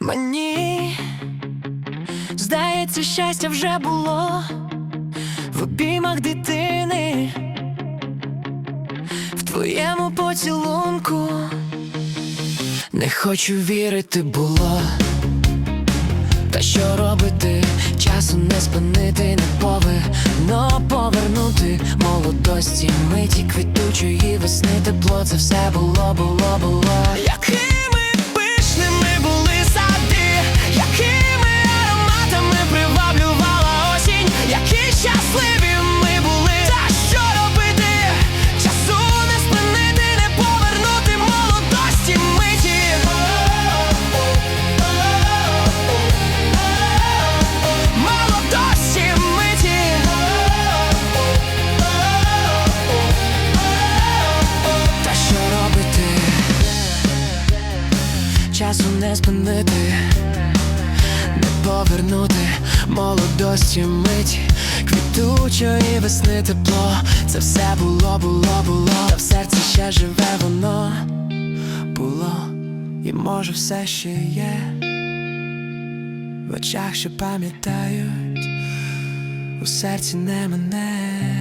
Мені здається, щастя вже було в обіймах дитини, в твоєму поцілунку. Не хочу вірити було. Та що робити? Часу не спинити, не повинно повернути молодості, миті квітучої весни тепло, це все було, було. Часу не спинити, не повернути молодості миті Квітучої весни тепло, це все було, було, було, та в серці ще живе воно. Було, і може все ще є. В очах, що пам'ятають, у серці не мене.